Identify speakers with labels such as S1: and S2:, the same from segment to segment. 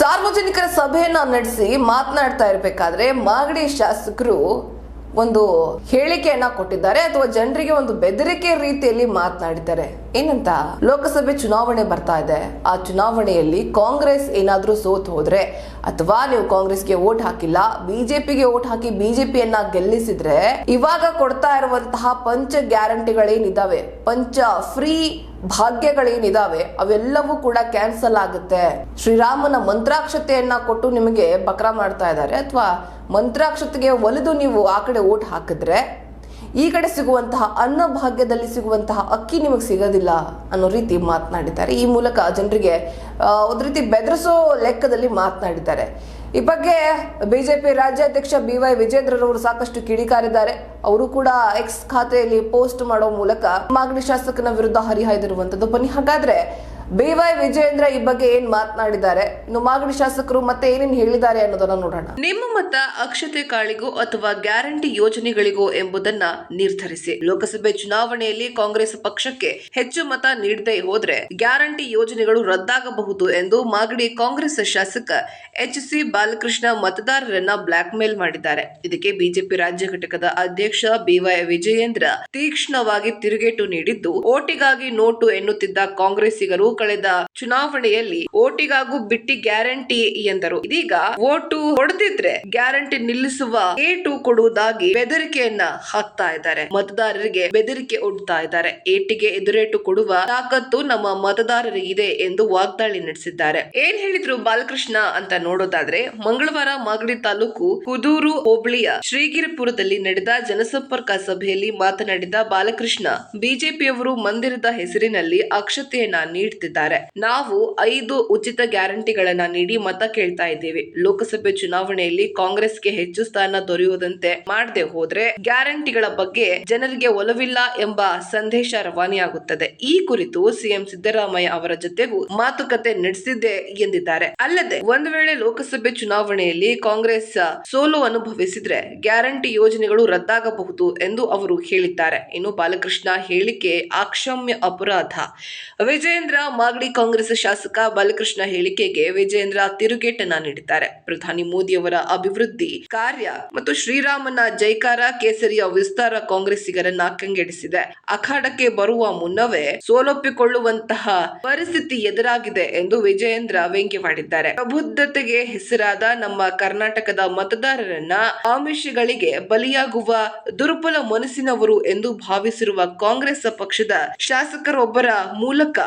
S1: ಸಾರ್ವಜನಿಕರ ಸಭೆಯನ್ನ ನಡೆಸಿ ಮಾತನಾಡ್ತಾ ಇರಬೇಕಾದ್ರೆ ಮಾಗಡಿ ಶಾಸಕರು ಒಂದು ಹೇಳಿಕೆಯನ್ನ ಕೊಟ್ಟಿದ್ದಾರೆ ಅಥವಾ ಜನರಿಗೆ ಒಂದು ಬೆದರಿಕೆ ರೀತಿಯಲ್ಲಿ ಮಾತನಾಡಿದ್ದಾರೆ. ಏನಂತ? ಲೋಕಸಭೆ ಚುನಾವಣೆ ಬರ್ತಾ ಇದೆ. ಆ ಚುನಾವಣೆಯಲ್ಲಿ ಕಾಂಗ್ರೆಸ್ ಏನಾದರೂ ಸೋತ್ ಹೋದ್ರೆ ಅಥವಾ ನೀವು ಕಾಂಗ್ರೆಸ್ಗೆ ಓಟ್ ಹಾಕಿಲ್ಲ, ಬಿಜೆಪಿಗೆ ಓಟ್ ಹಾಕಿ ಬಿಜೆಪಿಯನ್ನ ಗೆಲ್ಲಿಸಿದ್ರೆ ಇವಾಗ ಕೊಡ್ತಾ ಇರುವಂತಹ ಪಂಚ ಗ್ಯಾರಂಟಿಗಳೇನಿದಾವೆ? ಪಂಚ ಫ್ರೀ ಭಾಗ್ಯಗಳೇನಿದಾವೆ? ಅವೆಲ್ಲವೂ ಕೂಡ ಕ್ಯಾನ್ಸಲ್ ಆಗುತ್ತೆ. ಶ್ರೀರಾಮನ ಮಂತ್ರಾಕ್ಷತೆಯನ್ನ ಕೊಟ್ಟು ನಿಮಗೆ ಬಕ್ರ ಮಾಡ್ತಾ ಇದ್ದಾರೆ ಅಥವಾ ಮಂತ್ರಾಕ್ಷತೆಗೆ ಒಲಿದು ನೀವು ಆ ಕಡೆ ಓಟ್ ಹಾಕಿದ್ರೆ ಈ ಕಡೆ ಸಿಗುವಂತಹ ಅನ್ನ ಭಾಗ್ಯದಲ್ಲಿ ಸಿಗುವಂತಹ ಅಕ್ಕಿ ನಿಮಗೆ ಸಿಗೋದಿಲ್ಲ ಅನ್ನೋ ರೀತಿ ಮಾತನಾಡಿದ್ದಾರೆ. ಈ ಮೂಲಕ ಜನರಿಗೆ ಒಂದು ರೀತಿ ಬೆದರಿಸೋ ಲೆಕ್ಕದಲ್ಲಿ ಮಾತನಾಡಿದ್ದಾರೆ. ಈ ಬಗ್ಗೆ ಬಿಜೆಪಿ ರಾಜ್ಯಾಧ್ಯಕ್ಷ ಬಿ ವೈ ವಿಜೇಂದ್ರರವರು ಸಾಕಷ್ಟು ಕಿಡಿಕಾರಿದ್ದಾರೆ. ಅವರು ಕೂಡ ಎಕ್ಸ್ ಖಾತೆಯಲ್ಲಿ ಪೋಸ್ಟ್ ಮಾಡೋ ಮೂಲಕ ಮಾಗಡಿ ಶಾಸಕನ ವಿರುದ್ಧ ಹರಿಹಾಯ್ದಿರುವಂತದ್ದು. ಬನ್ನಿ, ಹಾಗಾದ್ರೆ ಬಿ ವಿಜಯೇಂದ್ರ ಈ ಬಗ್ಗೆ ಏನ್ ಮಾತನಾಡಿದ್ದಾರೆ? ಇನ್ನು ಮಾಗಡಿ ಶಾಸಕರು ಮತ್ತೆ ಏನೇನು ಹೇಳಿದ್ದಾರೆ ಅನ್ನೋದನ್ನ ನೋಡೋಣ.
S2: ನಿಮ್ಮ ಮತ ಅಕ್ಷತೆ ಕಾಳಿಗೋ ಅಥವಾ ಗ್ಯಾರಂಟಿ ಯೋಜನೆಗಳಿಗೋ ಎಂಬುದನ್ನ ನಿರ್ಧರಿಸಿ. ಲೋಕಸಭೆ ಚುನಾವಣೆಯಲ್ಲಿ ಕಾಂಗ್ರೆಸ್ ಪಕ್ಷಕ್ಕೆ ಹೆಚ್ಚು ಮತ ನೀಡದೆ ಹೋದ್ರೆ ಗ್ಯಾರಂಟಿ ಯೋಜನೆಗಳು ರದ್ದಾಗಬಹುದು ಎಂದು ಮಾಗಡಿ ಕಾಂಗ್ರೆಸ್ ಶಾಸಕ ಎಚ್ ಸಿ ಬಾಲಕೃಷ್ಣ ಮತದಾರರನ್ನ ಬ್ಲಾಕ್ ಮೇಲ್ ಮಾಡಿದ್ದಾರೆ. ಇದಕ್ಕೆ ಬಿಜೆಪಿ ರಾಜ್ಯ ಘಟಕದ ಅಧ್ಯಕ್ಷ ಬಿವೈ ವಿಜಯೇಂದ್ರ ತೀಕ್ಷ್ಣವಾಗಿ ತಿರುಗೇಟು ನೀಡಿದ್ದು, ಓಟಿಗಾಗಿ ನೋಟು ಎನ್ನುತ್ತಿದ್ದ ಕಾಂಗ್ರೆಸ್ಸಿಗರು ಕಳೆದ ಚುನಾವಣೆಯಲ್ಲಿ ಓಟಿಗಾಗೂ ಬಿಟ್ಟಿ ಗ್ಯಾರಂಟಿ ಎಂದರು. ಇದೀಗ ಓಟು ಹೊಡೆದಿದ್ರೆ ಗ್ಯಾರಂಟಿ ನಿಲ್ಲಿಸುವ ಏಟು ಕೊಡುವುದಾಗಿ ಬೆದರಿಕೆಯನ್ನ ಹಾಕ್ತಾ ಇದ್ದಾರೆ. ಮತದಾರರಿಗೆ ಬೆದರಿಕೆ ಒಡ್ತಾ ಇದ್ದಾರೆ. ಏಟಿಗೆ ಎದುರೇಟು ಕೊಡುವ ತಾಕತ್ತು ನಮ್ಮ ಮತದಾರರಿಗಿದೆ ಎಂದು ವಾಗ್ದಾಳಿ ನಡೆಸಿದ್ದಾರೆ. ಏನ್ ಹೇಳಿದ್ರು ಬಾಲಕೃಷ್ಣ ಅಂತ ನೋಡೋದಾದ್ರೆ, ಮಂಗಳವಾರ ಮಾಗಡಿ ತಾಲೂಕು ಕುದೂರು ಹೋಬಳಿಯ ಶ್ರೀಗಿರಿಪುರದಲ್ಲಿ ನಡೆದ ಜನಸಂಪರ್ಕ ಸಭೆಯಲ್ಲಿ ಮಾತನಾಡಿದ ಬಾಲಕೃಷ್ಣ, ಬಿಜೆಪಿಯವರು ಮಂದಿರದ ಹೆಸರಿನಲ್ಲಿ ಅಕ್ಷತೆಯನ್ನ ನೀಡುತ್ತಿದ್ದಾರೆ ನಾವು ಐದು ಉಚಿತ ಗ್ಯಾರಂಟಿಗಳನ್ನ ನೀಡಿ ಮತ ಕೇಳ್ತಾ ಇದ್ದೇವೆ. ಲೋಕಸಭೆ ಚುನಾವಣೆಯಲ್ಲಿ ಕಾಂಗ್ರೆಸ್ಗೆ ಹೆಚ್ಚು ಸ್ಥಾನ ದೊರೆಯುವುದಂತೆ ಮಾಡದೆ ಹೋದ್ರೆ ಗ್ಯಾರಂಟಿಗಳ ಬಗ್ಗೆ ಜನರಿಗೆ ಒಲವಿಲ್ಲ ಎಂಬ ಸಂದೇಶ ರವಾನೆಯಾಗುತ್ತದೆ. ಈ ಕುರಿತು ಸಿಎಂ ಸಿದ್ದರಾಮಯ್ಯ ಅವರ ಜೊತೆಗೂ ಮಾತುಕತೆ ನಡೆಸಿದ್ದೆ ಎಂದಿದ್ದಾರೆ. ಅಲ್ಲದೆ ಒಂದು ವೇಳೆ ಲೋಕಸಭೆ ಚುನಾವಣೆಯಲ್ಲಿ ಕಾಂಗ್ರೆಸ್ ಸೋಲು ಅನುಭವಿಸಿದ್ರೆ ಗ್ಯಾರಂಟಿ ಯೋಜನೆಗಳು ರದ್ದಾಗಬಹುದು ಎಂದು ಅವರು ಹೇಳಿದ್ದಾರೆ. ಇನ್ನು ಬಾಲಕೃಷ್ಣ ಹೇಳಿಕೆ ಆಕ್ಷಮ್ಯ ಅಪರಾಧ. ವಿಜೇಂದ್ರ ಮಾಗಡಿ ಕಾಂಗ್ರೆಸ್ ಶಾಸಕ ಬಾಲಕೃಷ್ಣ ಹೇಳಿಕೆಗೆ ವಿಜೇಂದ್ರ ತಿರುಗೇಟನ ನೀಡಿದ್ದಾರೆ. ಪ್ರಧಾನಿ ಮೋದಿಯವರ ಅಭಿವೃದ್ಧಿ ಕಾರ್ಯ ಮತ್ತು ಶ್ರೀರಾಮನ ಜೈಕಾರ ಕೇಸರಿಯ ವಿಸ್ತಾರ ಕಾಂಗ್ರೆಸ್ಸಿಗರನ್ನ ಕಂಗೆಡಿಸಿದೆ. ಅಖಾಡಕ್ಕೆ ಬರುವ ಮುನ್ನವೇ ಸೋಲೊಪ್ಪಿಕೊಳ್ಳುವಂತಹ ಪರಿಸ್ಥಿತಿ ಎದುರಾಗಿದೆ ಎಂದು ವಿಜಯೇಂದ್ರ ವ್ಯಂಗ್ಯವಾಡಿದ್ದಾರೆ ಪ್ರಬುದ್ಧತೆಗೆ ಹೆಸರಾದ ನಮ್ಮ ಕರ್ನಾಟಕದ ಮತದಾರರನ್ನ ಆಮಿಷಗಳಿಗೆ ಬಲಿಯಾಗುವ ದುರ್ಬಲ ಮನಸ್ಸಿನವರು ಎಂದು ಭಾವಿಸಿರುವ ಕಾಂಗ್ರೆಸ್ ಪಕ್ಷದ ಶಾಸಕರೊಬ್ಬರ ಮೂಲಕ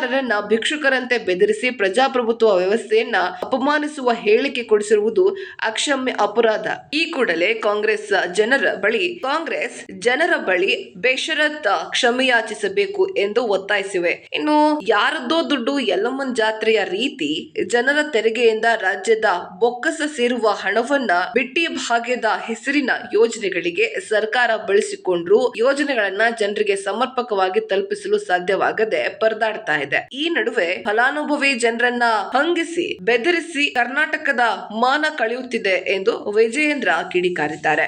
S2: ಮತದಾರರನ್ನ ಭಿಕ್ಷುಕರಂತೆ ಬೆದರಿಸಿ ಪ್ರಜಾಪ್ರಭುತ್ವ ವ್ಯವಸ್ಥೆಯನ್ನ ಅಪಮಾನಿಸುವ ಹೇಳಿಕೆ ಕೊಡಿಸಿರುವುದು ಅಕ್ಷಮ್ಯ ಅಪರಾಧ. ಈ ಕೂಡಲೇ ಕಾಂಗ್ರೆಸ್ ಜನರ ಬಳಿ, ಕಾಂಗ್ರೆಸ್ ಜನರ ಬಳಿ ಬೇಷರತ್ ಕ್ಷಮೆಯಾಚಿಸಬೇಕು ಎಂದು ಒತ್ತಾಯಿಸಿವೆ. ಇನ್ನು ಯಾರದ್ದೋ ದುಡ್ಡು ಯಲ್ಲಮ್ಮನ್ ಜಾತ್ರೆಯ ರೀತಿ ಜನರ ತೆರಿಗೆಯಿಂದ ರಾಜ್ಯದ ಬೊಕ್ಕಸ ಸೇರುವ ಹಣವನ್ನ ಬಿಟ್ಟಿ ಭಾಗ್ಯದ ಹೆಸರಿನ ಯೋಜನೆಗಳಿಗೆ ಸರ್ಕಾರ ಬಳಸಿಕೊಂಡ್ರು ಯೋಜನೆಗಳನ್ನ ಜನರಿಗೆ ಸಮರ್ಪಕವಾಗಿ ತಲುಪಿಸಲು ಸಾಧ್ಯವಾಗದೆ ಪರದಾಡ್ತಾ ಇದೆ ಈ ನಡುವೆ ಫಲಾನುಭವಿ ಜನರನ್ನ ಹಂಗಿಸಿ ಬೆದರಿಸಿ ಕರ್ನಾಟಕದ ಮಾನ ಕಳೆಯುತ್ತಿದೆ ಎಂದು ವಿಜಯೇಂದ್ರ ಕಿಡಿಕಾರಿದ್ದಾರೆ.